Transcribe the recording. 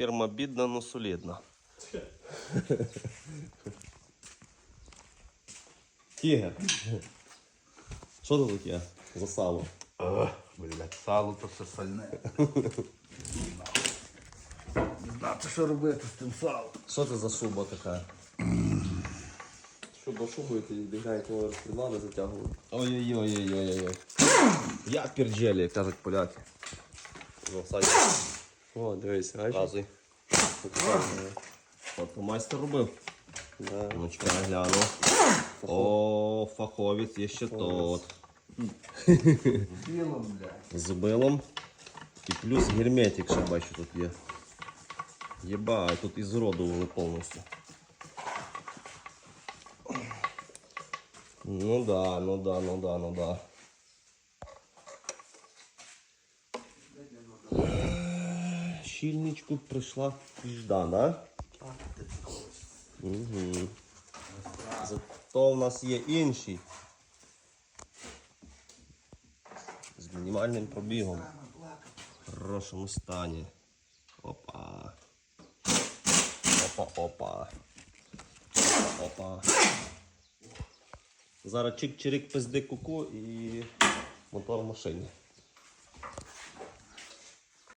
Фірма бідна, но солідна. Тігр. Що це таке за сало? Блять, сало то все сальне. Не знати, що робити з тим салом. Що це за шуба така? Шуба шубою тоді бігають його розпідмали, затягували. Ой-ой-ой-ой-ой-ой. Я перджелі, кажуть поляки. Ну, О, дивись, бачиш? показуй. От майстер робив. Да. Ну, чекай, я гляну. О, фаховець є ще тот. Біло, блядь. З зубилом. І плюс герметик ще бачу тут є. Єбай, тут ізуродували повністю. Ну да, ну да, ну да, ну да. Щільничку прийшла піжда, да? Угу. Зато в нас є інший. З мінімальним пробігом. В хорошому стані. Опа. Опа, опа. Опа, опа. Зараз чик-чирик пизди куку і мотор в машині.